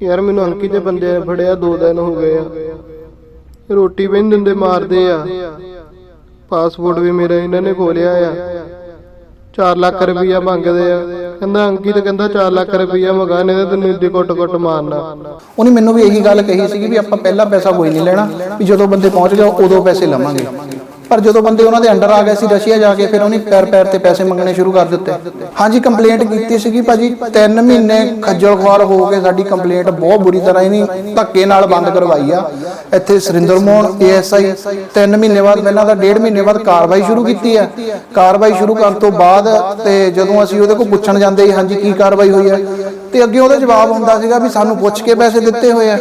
ਯਾਰ ਮੈਨੂੰ ਅੰਕੀ ਦੇ ਬੰਦੇ ਫੜਿਆ, ਦੋ ਦਿਨ ਹੋ ਗਏ ਆ। ਰੋਟੀ ਵੀ ਨਹੀਂ ਦਿੰਦੇ, ਮਾਰਦੇ ਆ। ਪਾਸਪੋਰਟ ਵੀ ਮੇਰਾ ਇਹਨਾਂ ਨੇ ਖੋਲਿਆ ਆ। 4 ਲੱਖ ਰੁਪਈਆ ਮੰਗਦੇ ਆ। ਕਹਿੰਦਾ ਅੰਕੀ ਤੇ ਕਹਿੰਦਾ 4 ਲੱਖ ਰੁਪਈਆ ਮੰਗਾ ਨੇ ਤੇ ਤੈਨੂੰ ਇੱਦੀ ਕੁੱਟ ਕੁੱਟ ਮਾਰਨਾ। ਉਹਨੇ ਮੈਨੂੰ ਵੀ ਇਹੀ ਗੱਲ ਕਹੀ ਸੀਗੀ ਵੀ ਆਪਾਂ ਪਹਿਲਾ ਪੈਸਾ ਕੋਈ ਨਹੀਂ ਲੈਣਾ, ਵੀ ਜਦੋਂ ਬੰਦੇ ਪਹੁੰਚ ਗਏ ਉਦੋਂ ਪੈਸੇ ਲਵਾਂਗੇ। ਪਰ ਜਦੋਂ ਬੰਦੇ ਉਹਨਾਂ ਦੇ ਅੰਡਰ ਆ ਗਏ ਸੀ ਰਸ਼ੀਆ ਜਾ ਕੇ, ਫਿਰ ਉਹਨੇ ਪੈਰ ਪੈਰ ਤੇ ਪੈਸੇ ਮੰਗਣੇ ਸ਼ੁਰੂ ਕਰ ਦਿੱਤੇ। ਹਾਂਜੀ ਕੰਪਲੇਂਟ ਕੀਤੀ ਸੀਗੀ ਭਾਜੀ। 3 ਮਹੀਨੇ ਖੱਜਲ ਖੁਆਰ ਹੋ ਕੇ ਸਾਡੀ ਕੰਪਲੇਂਟ ਬਹੁਤ ਬੁਰੀ ਤਰ੍ਹਾਂ ਇਹਨੀ ਧੱਕੇ ਨਾਲ ਬੰਦ ਕਰਵਾਈ ਆ। ਇੱਥੇ ਸੁਰਿੰਦਰ ਮੋਹਨ ਏਐਸਆਈ 3 ਮਹੀਨੇ ਬਾਅਦ, ਪਹਿਲਾਂ ਤਾਂ ਡੇਢ ਮਹੀਨੇ ਬਾਅਦ ਕਾਰਵਾਈ ਸ਼ੁਰੂ ਕੀਤੀ ਹੈ ਕਾਰਵਾਈ ਸ਼ੁਰੂ ਕਰਨ ਤੋਂ ਬਾਅਦ ਤੇ ਜਦੋਂ ਅਸੀਂ ਉਹਦੇ ਕੋਲ ਪੁੱਛਣ ਜਾਂਦੇ ਸੀ, ਹਾਂਜੀ, ਕੀ ਕਾਰਵਾਈ ਹੋਈ ਹੈ ਤੇ ਅੱਗੇ ਉਹਦਾ ਜਵਾਬ ਹੁੰਦਾ ਸੀਗਾ ਵੀ ਸਾਨੂੰ ਪੁੱਛ ਕੇ ਪੈਸੇ ਦਿੱਤੇ ਹੋਏ ਆ।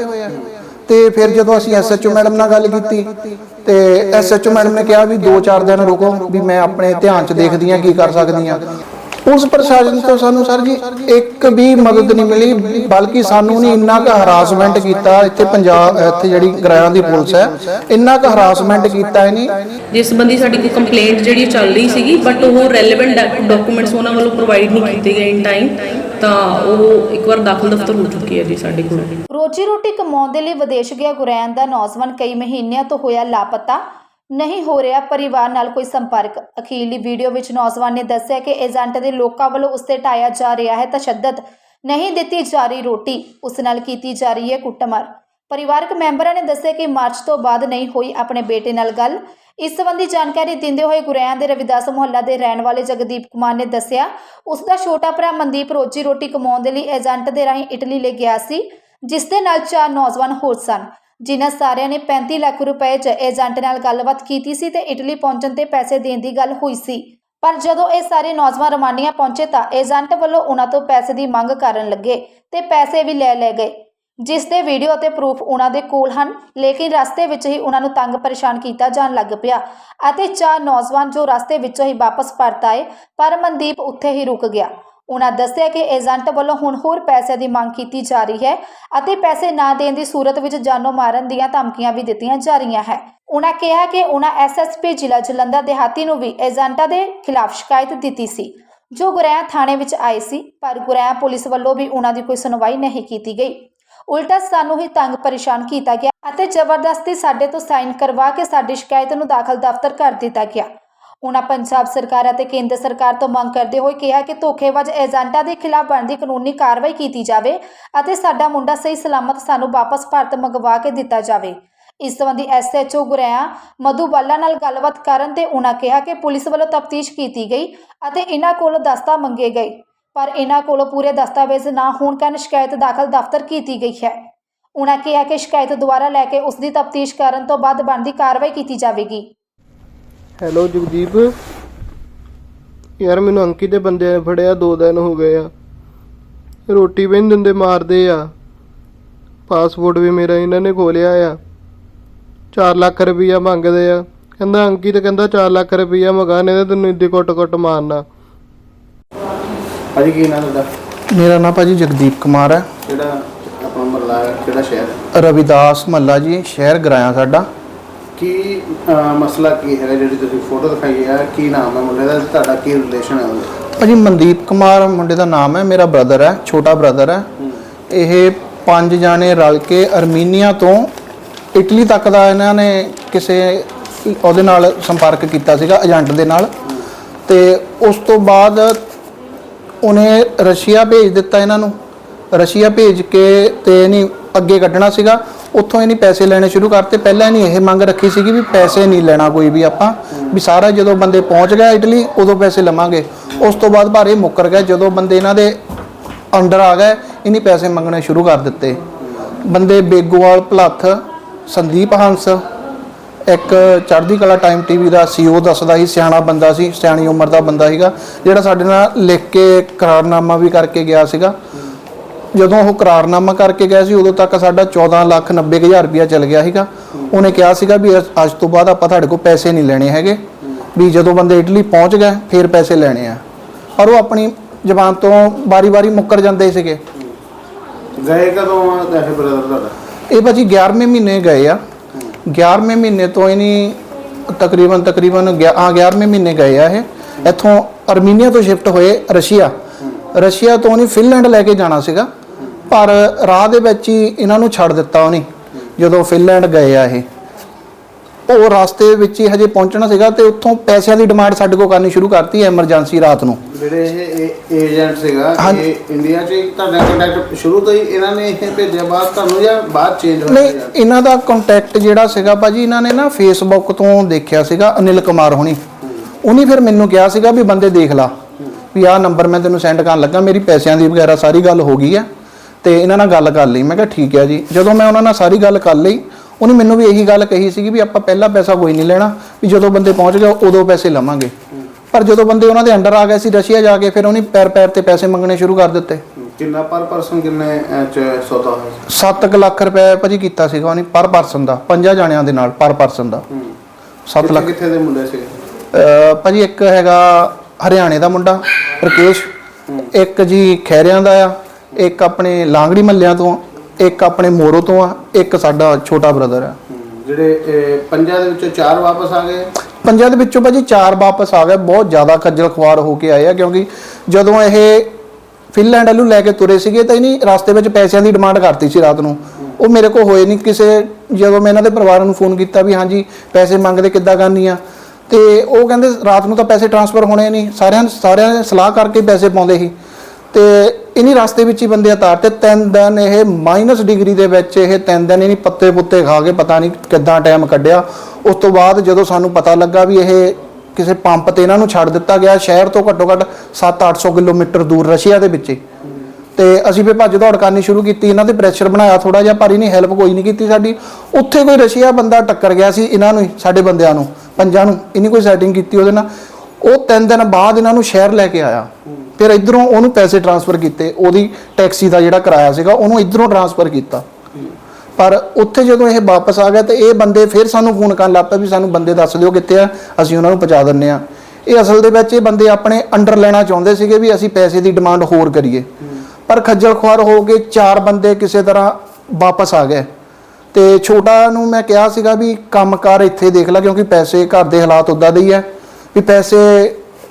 ਤੇ ਫਿਰ ਜਦੋਂ ਅਸੀਂ ਐਸਐਚਓ ਮੈਡਮ ਨਾਲ ਗੱਲ ਕੀਤੀ ਤੇ ਐਸਐਚਓ ਮੈਡਮ ਨੇ ਕਿਹਾ ਵੀ 2-4 ਦਿਨ ਰੁਕੋ ਵੀ ਮੈਂ ਆਪਣੇ ਧਿਆਨ 'ਚ ਦੇਖਦੀ ਹਾਂ ਕੀ ਕਰ ਸਕਦੀ ਹਾਂ। ਉਸ ਪ੍ਰਸ਼ਾਸਨ ਤੋਂ ਸਾਨੂੰ ਸਰ ਜੀ ਇੱਕ ਵੀ ਮਦਦ ਨਹੀਂ ਮਿਲੀ, ਬਲਕਿ ਸਾਨੂੰ ਨਹੀਂ ਇੰਨਾ ਕੁ ਹਰਾਸਮੈਂਟ ਕੀਤਾ। ਇੱਥੇ ਪੰਜਾਬ, ਇੱਥੇ ਜਿਹੜੀ ਗ੍ਰਾਹਾਂ ਦੀ ਪੁਲਿਸ ਹੈ, ਇੰਨਾ ਕੁ ਹਰਾਸਮੈਂਟ ਕੀਤਾ ਇਹਨੇ। ਜਿਸ ਸੰਬੰਧੀ ਸਾਡੀ ਕੋਈ ਕੰਪਲੇਂਟ ਜਿਹੜੀ ਚੱਲ ਰਹੀ ਸੀਗੀ ਬਟ ਉਹ ਰੈਲੇਵੈਂਟ ਡਾਕੂਮੈਂਟਸ ਉਹਨਾਂ ਵੱਲੋਂ ਪ੍ਰੋਵਾਈਡ ਨਹੀਂ ਕੀਤੇ ਗਏ ਇਨ ਟਾਈਮ ਤਾਂ ਉਹ ਇੱਕ ਵਾਰ ਦਾਖਲ ਦਫ਼ਤਰ ਹੋ ਚੁੱਕੀ ਹੈ ਜੀ ਸਾਡੇ ਕੋਲ। ਰੋਜੀ ਰੋਟੀ ਕਮਾਉਣ ਦੇ ਲਈ ਵਿਦੇਸ਼ ਗਿਆ ਗੁਰੈਨ ਦਾ ਨੌਜਵਾਨ ਕਈ ਮਹੀਨਿਆਂ ਤੋਂ ਹੋਇਆ ਲਾਪਤਾ। ਨਹੀਂ ਹੋ ਰਿਹਾ ਪਰਿਵਾਰ ਨਾਲ ਕੋਈ ਸੰਪਰਕ। ਅਖੀਰਲੀ ਵੀਡੀਓ ਵਿੱਚ ਨੌਜਵਾਨ ਨੇ ਦੱਸਿਆ ਕਿ ਏਜੰਟ ਦੇ ਲੋਕਾਂ ਵੱਲੋਂ ਉਸ ਤੇ ਢਾਇਆ ਜਾ ਰਿਹਾ ਹੈ ਤਸ਼ੱਦਦ ਨਹੀਂ ਦਿੱਤੀ ਜਾ ਰਹੀ ਰੋਟੀ। ਉਸ ਨਾਲ ਕੀਤੀ ਜਾ ਰਹੀ ਹੈ ਕੁੱਟਮਾਰ। ਪਰਿਵਾਰਕ ਮੈਂਬਰਾਂ ਨੇ ਦੱਸਿਆ ਕਿ ਮਾਰਚ ਤੋਂ ਬਾਅਦ ਨਹੀਂ ਹੋਈ ਆਪਣੇ ਬੇਟੇ ਨਾਲ ਗੱਲ। ਇਸ ਸੰਬੰਧੀ ਜਾਣਕਾਰੀ ਦਿੰਦੇ ਹੋਏ ਗੁਰੈਨ ਦੇ ਰਵਿਦਾਸ ਮੁਹੱਲਾ ਦੇ ਰਹਿਣ ਵਾਲੇ ਜਗਦੀਪ ਕੁਮਾਰ ਨੇ ਦੱਸਿਆ, ਉਸ ਦਾ ਛੋਟਾ ਭਰਾ ਮਨਦੀਪ ਰੋਜੀ ਰੋਟੀ ਕਮਾਉਣ ਦੇ ਲਈ ਏਜੰਟ ਦੇ ਰਾਹੀਂ ਇਟਲੀ ਲੈ ਗਿਆ ਸੀ, ਜਿਸ ਦੇ ਨਾਲ ਚਾਰ ਨੌਜਵਾਨ ਹੋਰ ਸਨ। ਜਿਨ੍ਹਾਂ ਸਾਰਿਆਂ ਨੇ 35 ਲੱਖ ਰੁਪਏ 'ਚ ਏਜੰਟ ਨਾਲ ਗੱਲਬਾਤ ਕੀਤੀ ਸੀ ਤੇ ਇਟਲੀ ਪਹੁੰਚਣ ਤੇ ਪੈਸੇ ਦੇਣ ਦੀ ਗੱਲ ਹੋਈ ਸੀ। ਪਰ ਜਦੋਂ ਇਹ ਸਾਰੇ ਨੌਜਵਾਨ ਰਮਾਨੀਆ ਪਹੁੰਚੇ ਤਾਂ ਏਜੰਟ ਵੱਲੋਂ ਉਹਨਾਂ ਤੋਂ ਪੈਸੇ ਦੀ ਮੰਗ ਕਰਨ ਲੱਗੇ ਤੇ ਪੈਸੇ ਵੀ ਲੈ ਲਏ ਗਏ। ਜਿਸ ਦੇ ਵੀਡੀਓ ਅਤੇ ਪ੍ਰੂਫ ਉਹਨਾਂ ਦੇ ਕੋਲ ਹਨ, ਲੇਕਿਨ ਰਸਤੇ ਵਿੱਚ ਹੀ ਉਹਨਾਂ ਨੂੰ ਤੰਗ ਪਰੇਸ਼ਾਨ ਕੀਤਾ ਜਾਣ ਲੱਗ ਪਿਆ ਅਤੇ ਚਾਰ ਨੌਜਵਾਨ ਜੋ ਰਸਤੇ ਵਿੱਚੋਂ ਹੀ ਵਾਪਸ ਪਰਤ ਆਏ, ਪਰ ਮਨਦੀਪ ਉੱਥੇ ਹੀ ਰੁਕ ਗਿਆ। ਉਹਨਾਂ ਦੱਸਿਆ ਕਿ ਏਜੰਟ ਵੱਲੋਂ ਹੁਣ ਹੋਰ ਪੈਸਿਆਂ ਦੀ ਮੰਗ ਕੀਤੀ ਜਾ ਰਹੀ ਹੈ ਅਤੇ ਪੈਸੇ ਨਾ ਦੇਣ ਦੀ ਸੂਰਤ ਵਿੱਚ ਜਾਨੋਂ ਮਾਰਨ ਦੀਆਂ ਧਮਕੀਆਂ ਵੀ ਦਿੱਤੀਆਂ ਜਾ ਰਹੀਆਂ ਹੈ। ਉਹਨਾਂ ਕਿਹਾ ਕਿ ਉਹਨਾਂ ਐਸਐਸਪੀ ਜ਼ਿਲ੍ਹਾ ਜਲੰਧਰ ਦੇਹਾਤੀ ਨੂੰ ਵੀ ਏਜੰਟਾਂ ਦੇ ਖਿਲਾਫ ਸ਼ਿਕਾਇਤ ਦਿੱਤੀ ਸੀ, ਜੋ ਗੁਰੈਆ ਥਾਣੇ ਵਿੱਚ ਆਏ ਸੀ, ਪਰ ਗੁਰੈਆ ਪੁਲਿਸ ਵੱਲੋਂ ਵੀ ਉਹਨਾਂ ਦੀ ਕੋਈ ਸੁਣਵਾਈ ਨਹੀਂ ਕੀਤੀ ਗਈ। ਉਲਟਾ ਸਾਨੂੰ ਹੀ ਤੰਗ ਪਰੇਸ਼ਾਨ ਕੀਤਾ ਗਿਆ ਅਤੇ ਜ਼ਬਰਦਸਤੀ ਸਾਡੇ ਤੋਂ ਸਾਈਨ ਕਰਵਾ ਕੇ ਸਾਡੀ ਸ਼ਿਕਾਇਤ ਨੂੰ ਦਾਖਲ ਦਫ਼ਤਰ ਕਰ ਦਿੱਤਾ ਗਿਆ। ਉਹਨਾਂ ਪੰਜਾਬ ਸਰਕਾਰ ਅਤੇ ਕੇਂਦਰ ਸਰਕਾਰ ਤੋਂ ਮੰਗ ਕਰਦੇ ਹੋਏ ਕਿਹਾ ਕਿ ਧੋਖੇਬਾਜ਼ ਏਜੰਟਾਂ ਦੇ ਖਿਲਾਫ ਬਣਦੀ ਕਾਨੂੰਨੀ ਕਾਰਵਾਈ ਕੀਤੀ ਜਾਵੇ ਅਤੇ ਸਾਡਾ ਮੁੰਡਾ ਸਹੀ ਸਲਾਮਤ ਸਾਨੂੰ ਵਾਪਸ ਭਾਰਤ ਮੰਗਵਾ ਕੇ ਦਿੱਤਾ ਜਾਵੇ। ਇਸ ਸੰਬੰਧੀ ਐਸਐਚਓ ਗੁਰੈਆ ਮਧੂਬਾਲਾ ਨਾਲ ਗੱਲਬਾਤ ਕਰਨ ਤੇ ਉਹਨਾਂ ਕਿਹਾ ਕਿ ਪੁਲਿਸ ਵੱਲੋਂ ਤਫਤੀਸ਼ ਕੀਤੀ ਗਈ ਅਤੇ ਇਹਨਾਂ ਕੋਲੋਂ ਦਸਤਾ ਮੰਗੇ ਗਏ। ਪਰ ਇਹਨਾਂ ਕੋਲੋਂ ਪੂਰੇ ਦਸਤਾਵੇਜ਼ ਨਾ ਹੋਣ ਕਾਰਨ ਸ਼ਿਕਾਇਤ ਦਾਖਲ ਦਫ਼ਤਰ ਕੀਤੀ ਗਈ ਹੈ। ਉਹਨਾਂ ਕਿਹਾ ਕਿ ਸ਼ਿਕਾਇਤ ਦੁਬਾਰਾ ਲੈ ਕੇ ਉਸ ਦੀ ਤਫਤੀਸ਼ ਕਰਨ ਤੋਂ ਬਾਅਦ ਬਣਦੀ ਕਾਰਵਾਈ ਕੀਤੀ ਜਾਵੇਗੀ। ਹੈਲੋ ਜਗਦੀਪ, ਯਾਰ ਮੈਨੂੰ ਅੰਕੀ ਦੇ ਬੰਦੇ ਨੇ ਫੜਿਆ, ਦੋ ਦਿਨ ਹੋ ਗਏ ਆ। ਰੋਟੀ ਵੀ ਨਹੀਂ ਦਿੰਦੇ, ਮਾਰਦੇ ਆ। ਪਾਸਪੋਰਟ ਵੀ ਮੇਰਾ ਇਹਨਾਂ ਨੇ ਖੋਲਿਆ ਆ। 4 ਲੱਖ ਰੁਪਈਆ ਮੰਗਦੇ ਆ। ਕਹਿੰਦਾ ਅੰਕੀ ਤੇ ਕਹਿੰਦਾ 4 ਲੱਖ ਰੁਪਈਆ ਮੰਗਾ ਨੇ ਤੈਨੂੰ ਇੱਦੀ ਕੁੱਟ ਕੁੱਟ ਮਾਰਨਾ। ਭਾਜੀ ਕੀ ਨਾਮ ਤੁਹਾਡਾ? ਮੇਰਾ ਨਾਮ ਭਾਜੀ ਜਗਦੀਪ ਕੁਮਾਰ ਹੈ। ਕਿਹੜਾ ਆਪਣਾ ਮਹੱਲਾ ਹੈ, ਕਿਹੜਾ ਸ਼ਹਿਰ? ਹੈ? ਰਵਿਦਾਸ ਮਹੱਲਾ ਜੀ ਸ਼ਹਿਰ ਗਰਾਇਆ ਸਾਡਾ। ਕੀ ਅਹ, ਮਸਲਾ ਕੀ ਹੈਗਾ ਜਿਹੜੀ ਤੁਸੀਂ ਫੋਟੋ ਦਿਖਾਈ ਹੈ? ਕੀ ਨਾਮ ਹੈ ਮੁੰਡੇ ਦਾ? ਤੁਹਾਡਾ ਕੀ ਰਿਲੇਸ਼ਨ ਹੈ ਉਹਦਾ? ਭਾਜੀ ਮਨਦੀਪ ਕੁਮਾਰ ਮੁੰਡੇ ਦਾ ਨਾਮ ਹੈ ਮੇਰਾ ਬ੍ਰਦਰ ਹੈ ਛੋਟਾ ਬ੍ਰਦਰ ਹੈ। ਇਹ ਪੰਜ ਜਾਣੇ ਰਲ ਕੇ ਅਰਮੀਨੀਆ ਤੋਂ ਇਟਲੀ ਤੱਕ ਦਾ ਇਹਨਾਂ ਨੇ ਕਿਸੇ ਉਹਦੇ ਨਾਲ ਸੰਪਰਕ ਕੀਤਾ ਸੀਗਾ ਏਜੰਟ ਦੇ ਨਾਲ। ਤੇ ਉਸ ਤੋਂ ਬਾਅਦ ਉਹਨੇ ਰਸ਼ੀਆ ਭੇਜ ਦਿੱਤਾ ਇਹਨਾਂ ਨੂੰ। ਰਸ਼ੀਆ ਭੇਜ ਕੇ ਤੇ ਇਹਨੀ ਅੱਗੇ ਕੱਢਣਾ ਸੀਗਾ। ਉੱਥੋਂ ਇਹਨੇ ਪੈਸੇ ਲੈਣੇ ਸ਼ੁਰੂ ਕਰਤੇ। ਪਹਿਲਾਂ ਇਹਨੀ ਇਹ ਮੰਗ ਰੱਖੀ ਸੀਗੀ ਵੀ ਪੈਸੇ ਨਹੀਂ ਲੈਣਾ ਕੋਈ ਵੀ ਆਪਾਂ। ਵੀ ਸਾਰਾ ਜਦੋਂ ਬੰਦੇ ਪਹੁੰਚ ਗਿਆ ਇਟਲੀ, ਉਦੋਂ ਪੈਸੇ ਲਵਾਂਗੇ। ਉਸ ਤੋਂ ਬਾਅਦ ਭਾਰੇ ਮੁੱਕਰ ਗਏ ਜਦੋਂ ਬੰਦੇ ਇਹਨਾਂ ਦੇ ਅੰਡਰ ਆ ਗਏ, ਇਹਨੇ ਪੈਸੇ ਮੰਗਣੇ ਸ਼ੁਰੂ ਕਰ ਦਿੱਤੇ। ਬੰਦੇ ਬੇਗੋਵਾਲ ਭਲੱਥ, ਸੰਦੀਪ ਹੰਸ ਇੱਕ ਚੜ੍ਹਦੀ ਕਲਾ ਟਾਈਮ ਟੀਵੀ ਦਾ ਸੀਓ ਦੱਸਦਾ ਸੀ ਸਿਆਣਾ ਬੰਦਾ ਸੀ ਸਿਆਣੀ ਉਮਰ ਦਾ ਬੰਦਾ ਸੀਗਾ ਜਿਹੜਾ ਸਾਡੇ ਨਾਲ ਲਿਖ ਕੇ ਕਰਾਰਨਾਮਾ ਵੀ ਕਰਕੇ ਗਿਆ ਸੀਗਾ। ਜਦੋਂ ਉਹ ਕਰਾਰਨਾਮਾ ਕਰਕੇ ਗਿਆ ਸੀ ਉਦੋਂ ਤੱਕ ਸਾਡਾ 14 ਲੱਖ 90 ਹਜ਼ਾਰ ਰੁਪਇਆ ਚੱਲ ਗਿਆ ਸੀਗਾ। ਉਹਨੇ ਕਿਹਾ ਸੀਗਾ ਵੀ ਅੱਜ ਤੋਂ ਬਾਅਦ ਆਪਾਂ ਤੁਹਾਡੇ ਕੋਲ ਪੈਸੇ ਨਹੀਂ ਲੈਣੇ ਹੈਗੇ। ਵੀ ਜਦੋਂ ਬੰਦੇ ਇਟਲੀ ਪਹੁੰਚ ਗਏ ਫਿਰ ਪੈਸੇ ਲੈਣੇ ਆ। ਪਰ ਉਹ ਆਪਣੀ ਜ਼ਬਾਨ ਤੋਂ ਵਾਰੀ-ਵਾਰੀ ਮੁੱਕਰ ਜਾਂਦੇ ਸੀਗੇ। ਗਏ ਕਦੋਂ ਆ ਤੁਹਾਡੇ ਬ੍ਰਦਰ ਤੁਹਾਡਾ? ਇਹ ਭਾਜੀ 11ਵੇਂ ਮਹੀਨੇ ਗਏ ਆ। 11ਵੇਂ ਮਹੀਨੇ ਤੋਂ ਇਹਨੀ ਤਕਰੀਬਨ ਤਕਰੀਬਨ ਗਿਆ- ਹਾਂ 11ਵੇਂ ਮਹੀਨੇ ਗਏ ਆ ਇਹ। ਇੱਥੋਂ ਅਰਮੀਨੀਆ ਤੋਂ ਸ਼ਿਫਟ ਹੋਏ ਰਸ਼ੀਆ। ਰਸ਼ੀਆ ਤੋਂ ਉਹਨੇ ਫਿਨਲੈਂਡ ਲੈ ਕੇ ਜਾਣਾ ਸੀਗਾ। ਪਰ ਰਾਹ ਦੇ ਵਿੱਚ ਹੀ ਇਹਨਾਂ ਨੂੰ ਛੱਡ ਦਿੱਤਾ ਉਹਨੇ, ਜਦੋਂ ਫਿਨਲੈਂਡ ਗਏ ਆ ਇਹ। ਉਹ ਰਸਤੇ ਵਿੱਚ ਹੀ ਹਜੇ ਪਹੁੰਚਣਾ ਸੀਗਾ ਤੇ ਉੱਥੋਂ ਪੈਸਿਆਂ ਦੀ ਡਿਮਾਂਡ ਸਾਡੇ ਕੋਲ ਕਰਨੀ ਸ਼ੁਰੂ ਕਰਤੀ ਐਮਰਜੈਂਸੀ ਰਾਤ ਨੂੰ। ਜਿਹੜੇ ਇਹ ਏਜੰਟ ਸੀਗਾ। ਇਹ ਇੰਡੀਆ 'ਚ ਤੁਹਾਡਾ ਕੰਟੈਕਟ ਸ਼ੁਰੂ ਤੋਂ ਹੀ ਇਹਨਾਂ ਨੇ ਇਹ ਭੇਜਿਆ ਬਾਅਦ ਤੁਹਾਨੂੰ ਜਾਂ ਬਾਅਦ ਚੇਂਜ ਨਹੀਂ ਹੋਇਆ ਇਹਨਾਂ ਦਾ ਕੰਟੈਕਟ ਜਿਹੜਾ ਸੀਗਾ ਭਾਜੀ ਇਹਨਾਂ ਨੇ ਨਾ ਫੇਸਬੁੱਕ ਤੋਂ ਦੇਖਿਆ ਸੀਗਾ ਅਨਿਲ ਕੁਮਾਰ ਹੁਣੀ। ਉਹਨੇ ਫਿਰ ਮੈਨੂੰ ਕਿਹਾ ਸੀਗਾ ਵੀ ਬੰਦੇ ਦੇਖ ਲਾ ਵੀ ਆਹ ਨੰਬਰ ਮੈਂ ਤੈਨੂੰ ਸੈਂਡ ਕਰਨ ਲੱਗਾ ਮੇਰੀ ਪੈਸਿਆਂ ਦੀ ਵਗੈਰਾ ਸਾਰੀ ਗੱਲ ਹੋ ਗਈ ਆ ਤੇ ਇਹਨਾਂ ਨਾਲ ਗੱਲ ਕਰ ਲਈ। ਮੈਂ ਕਿਹਾ ਠੀਕ ਹੈ ਜੀ। ਜਦੋਂ ਮੈਂ ਉਹਨਾਂ ਨਾਲ ਸਾਰੀ ਗੱਲ ਕਰ ਲਈ ਉਹਨੇ ਮੈਨੂੰ ਵੀ ਇਹੀ ਗੱਲ ਕਹੀ ਸੀਗੀ ਵੀ ਆਪਾਂ ਪਹਿਲਾ ਪੈਸਾ ਕੋਈ ਨਹੀਂ ਲੈਣਾ ਵੀ ਜਦੋਂ ਬੰਦੇ ਪਹੁੰਚ ਗਏ ਉਦੋਂ ਪੈਸੇ ਲਵਾਂਗੇ। ਪਰ ਜਦੋਂ ਬੰਦੇ ਉਹਨਾਂ ਦੇ ਅੰਡਰ ਆ ਗਏ ਸੀ ਰਸ਼ੀਆ ਜਾ ਕੇ ਫਿਰ ਉਹਨੇ ਪੈਰ ਪੈਰ ਤੇ ਪੈਸੇ ਮੰਗਣੇ ਸ਼ੁਰੂ ਕਰ ਦਿੱਤੇ। ਕਿੰਨਾ ਪਰ ਪਰਸਨ ਕਿੰਨੇ ਸੌਦਾ ਹੋਇਆ ਸੀ 7 ਲੱਖ ਰੁਪਏ ਭਾਜੀ ਕੀਤਾ ਸੀਗਾ ਉਹਨੇ ਪਰ ਪਰਸਨ ਦਾ ਪੰਜਾਂ ਜਾਣਿਆਂ ਦੇ ਨਾਲ ਪਰ ਪਰਸਨ ਦਾ। 7 ਲੱਖ। ਕਿੱਥੇ ਦੇ ਮੁੰਡੇ ਅਹ ਭਾਜੀ ਇੱਕ ਹੈਗਾ ਹਰਿਆਣੇ ਦਾ ਮੁੰਡਾ ਰਕੇਸ਼। ਇੱਕ ਜੀ ਖੈਰਿਆਂ ਦਾ ਆ ਇੱਕ ਆਪਣੇ ਲਾਂਗੜੀ ਮੱਲਿਆਂ ਤੋਂ ਇੱਕ ਆਪਣੇ ਮੋਰੋ ਤੋਂ ਆ ਇੱਕ ਸਾਡਾ ਛੋਟਾ ਬ੍ਰਦਰ ਆ। ਜਿਹੜੇ ਪੰਜਾਂ ਦੇ ਵਿੱਚੋਂ ਚਾਰ ਵਾਪਸ ਆ ਗਏ? ਪੰਜਾਂ ਦੇ ਵਿੱਚੋਂ ਭਾਜੀ ਚਾਰ ਵਾਪਸ ਆ ਗਏ ਬਹੁਤ ਜ਼ਿਆਦਾ ਖੱਜਲ ਖੁਆਰ ਹੋ ਕੇ ਆਏ ਆ ਕਿਉਂਕਿ ਜਦੋਂ ਇਹ ਫਿਨਲੈਂਡ ਵੱਲੋਂ ਲੈ ਕੇ ਤੁਰੇ ਸੀਗੇ ਤਾਂ ਇਹਨੀ ਰਸਤੇ ਵਿੱਚ ਪੈਸਿਆਂ ਦੀ ਡਿਮਾਂਡ ਕਰਤੀ ਸੀ ਰਾਤ ਨੂੰ। ਉਹ ਮੇਰੇ ਕੋਲ ਹੋਏ ਨਹੀਂ ਕਿਸੇ ਜਦੋਂ ਮੈਂ ਇਹਨਾਂ ਦੇ ਪਰਿਵਾਰ ਨੂੰ ਫੋਨ ਕੀਤਾ ਵੀ ਹਾਂਜੀ ਪੈਸੇ ਮੰਗਦੇ ਕਿੱਦਾਂ ਕਰਨੀ ਆ। ਤੇ ਉਹ ਕਹਿੰਦੇ ਰਾਤ ਨੂੰ ਤਾਂ ਪੈਸੇ ਟ੍ਰਾਂਸਫਰ ਹੋਣੇ ਨਹੀਂ ਸਾਰਿਆਂ ਸਾਰਿਆਂ ਨੇ ਸਲਾਹ ਕਰਕੇ ਪੈਸੇ ਪਾਉਂਦੇ ਸੀ। ਤੇ ਇਨੀ ਰਸਤੇ ਵਿੱਚ ਹੀ ਬੰਦੇ ਉਤਾਰ ਤੇ ਤਿੰਨ ਦਿਨ ਇਹ ਮਾਈਨਸ ਡਿਗਰੀ ਦੇ ਵਿੱਚ ਇਹ ਤਿੰਨ ਦਿਨ ਇਨੀ ਪੱਤੇ ਪੁੱਤੇ ਖਾ ਕੇ ਪਤਾ ਨਹੀਂ ਕਿੱਦਾਂ ਟਾਈਮ ਕੱਢਿਆ। ਉਸ ਤੋਂ ਬਾਅਦ ਜਦੋਂ ਸਾਨੂੰ ਪਤਾ ਲੱਗਾ ਵੀ ਇਹ ਕਿਸੇ ਪੰਪ ਤੇ ਇਹਨਾਂ ਨੂੰ ਛੱਡ ਦਿੱਤਾ ਗਿਆ ਸ਼ਹਿਰ ਤੋਂ ਘੱਟੋ ਘੱਟ 7-800 ਕਿਲੋਮੀਟਰ ਦੂਰ ਰਸ਼ੀਆ ਦੇ ਵਿੱਚ ਹੀ। ਤੇ ਅਸੀਂ ਫਿਰ ਭੱਜ ਦੌੜ ਕਰਨੀ ਸ਼ੁਰੂ ਕੀਤੀ ਇਹਨਾਂ ਤੇ ਪ੍ਰੈਸ਼ਰ ਬਣਾਇਆ ਥੋੜਾ ਜਿਹਾ ਪਰ ਇਹਨੇ ਹੈਲਪ ਕੋਈ ਨਹੀਂ ਕੀਤੀ ਸਾਡੀ। ਉੱਥੇ ਕੋਈ ਰਸ਼ੀਆ ਬੰਦਾ ਟੱਕਰ ਗਿਆ ਸੀ ਇਹਨਾਂ ਨੂੰ ਹੀ, ਸਾਡੇ ਬੰਦਿਆਂ ਨੂੰ ਪੰਜਾਂ ਨੂੰ ਇਹਨੇ ਕੋਈ ਸੈਟਿੰਗ ਕੀਤੀ ਉਹਦੇ ਨਾਲ। ਉਹ ਤਿੰਨ ਦਿਨ ਬਾਅਦ ਇਹਨਾਂ ਨੂੰ ਸ਼ਹਿਰ ਲੈ ਕੇ ਆਇਆ। ਫਿਰ ਇਧਰੋਂ ਉਹਨੂੰ ਪੈਸੇ ਟ੍ਰਾਂਸਫਰ ਕੀਤੇ, ਉਹਦੀ ਟੈਕਸੀ ਦਾ ਜਿਹੜਾ ਕਿਰਾਇਆ ਸੀਗਾ, ਉਹਨੂੰ ਇਧਰੋਂ ਟ੍ਰਾਂਸਫਰ ਕੀਤਾ। ਪਰ ਉੱਥੇ ਜਦੋਂ ਇਹ ਵਾਪਸ ਆ ਗਿਆ ਤਾਂ ਇਹ ਬੰਦੇ ਫਿਰ ਸਾਨੂੰ ਫੋਨ ਕਰਨ ਲੱਗ ਪਏ ਵੀ ਸਾਨੂੰ ਬੰਦੇ ਦੱਸ ਦਿਓ ਕਿੱਥੇ ਆ, ਅਸੀਂ ਉਹਨਾਂ ਨੂੰ ਪਹੁੰਚਾ ਦਿੰਨੇ ਆ ਇਹ ਅਸਲ ਦੇ ਵਿੱਚ ਇਹ ਬੰਦੇ ਆਪਣੇ ਅੰਡਰ ਲੈਣਾ ਚਾਹੁੰਦੇ ਸੀਗੇ ਵੀ ਅਸੀਂ ਪੈਸੇ ਦੀ ਡਿਮਾਂਡ ਹੋਰ ਕਰੀਏ। ਪਰ ਖੱਜਲ ਖੁਆਰ ਹੋ ਕੇ ਚਾਰ ਬੰਦੇ ਕਿਸੇ ਤਰ੍ਹਾਂ ਵਾਪਸ ਆ ਗਏ। ਤੇ ਛੋਟਾ ਨੂੰ ਮੈਂ ਕਿਹਾ ਸੀਗਾ ਵੀ ਕੰਮਕਾਰ ਇੱਥੇ ਦੇਖ ਲੈ, ਕਿਉਂਕਿ ਪੈਸੇ ਘਰ ਦੇ ਹਾਲਾਤ ਉਦਾਂ ਦੇ ਹੀ ਆ। ਵੀ ਪੈਸੇ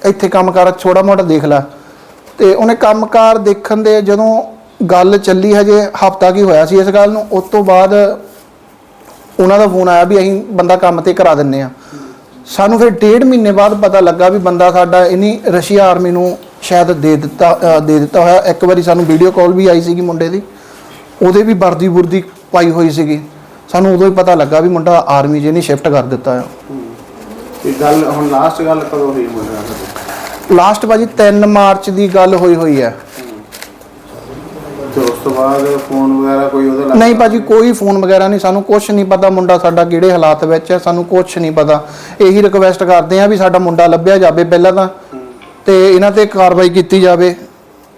ਇੱਥੇ ਕੰਮਕਾਰ ਛੋੜਾ ਮੋਟਾ ਦੇਖ ਲੈ। ਤੇ ਉਹਨੇ ਕੰਮਕਾਰ ਦੇਖਣ ਦੇ ਜਦੋਂ ਗੱਲ ਚੱਲੀ ਹਜੇ, ਹਫਤਾ ਕੀ ਹੋਇਆ ਸੀ ਇਸ ਗੱਲ ਨੂੰ, ਉਸ ਤੋਂ ਬਾਅਦ ਉਹਨਾਂ ਦਾ ਫੋਨ ਆਇਆ ਵੀ ਅਸੀਂ ਬੰਦਾ ਕੰਮ ਤੇ ਕਰਾ ਦਿੰਨੇ ਆ। ਸਾਨੂੰ ਫਿਰ ਡੇਢ ਮਹੀਨੇ ਬਾਅਦ ਪਤਾ ਲੱਗਾ ਵੀ ਬੰਦਾ ਸਾਡਾ ਇਨੀ ਰਸ਼ੀਆ ਆਰਮੀ ਨੂੰ ਸ਼ਾਇਦ ਦੇ ਦਿੱਤਾ ਦੇ ਦਿੱਤਾ ਹੋਇਆ। ਇੱਕ ਵਾਰੀ ਸਾਨੂੰ ਵੀਡੀਓ ਕਾਲ ਵੀ ਆਈ ਸੀਗੀ ਮੁੰਡੇ ਦੀ। ਉਹਦੇ ਵੀ ਵਰਦੀ ਬੁਰਦੀ ਪਾਈ ਹੋਈ ਸੀਗੀ। ਸਾਨੂੰ ਉਦੋਂ ਹੀ ਪਤਾ ਲੱਗਾ ਵੀ ਮੁੰਡਾ ਆਰਮੀ 'ਚ ਨਹੀਂ ਸ਼ਿਫਟ ਕਰ ਦਿੱਤਾ ਆ। ਇਹ ਗੱਲ, ਹੁਣ ਲਾਸਟ ਗੱਲ ਕਦੋਂ ਹੋਈ ਮੁੰਡੇ ਲਾਸਟ ਭਾਜੀ 3 ਮਾਰਚ ਦੀ ਗੱਲ ਹੋਈ ਹੋਈ ਹੈ। ਤੇ ਉਸ ਤੋਂ ਬਾਅਦ ਫੋਨ ਵਗੈਰਾ ਕੋਈ ਉਹਦੇ ਨਹੀਂ ਭਾਜੀ ਕੋਈ ਫੋਨ ਵਗੈਰਾ ਨਹੀਂ ਸਾਨੂੰ ਕੁਝ ਨਹੀਂ ਪਤਾ ਮੁੰਡਾ ਸਾਡਾ ਕਿਹੜੇ ਹਾਲਾਤ ਵਿੱਚ ਹੈ ਸਾਨੂੰ ਕੁਝ ਨਹੀਂ ਪਤਾ। ਇਹੀ ਰਿਕਵੈਸਟ ਕਰਦੇ ਆ ਵੀ ਸਾਡਾ ਮੁੰਡਾ ਲੱਭਿਆ ਜਾਵੇ ਪਹਿਲਾਂ ਤਾਂ ਤੇ ਇਹਨਾਂ ਤੇ ਕਾਰਵਾਈ ਕੀਤੀ ਜਾਵੇ।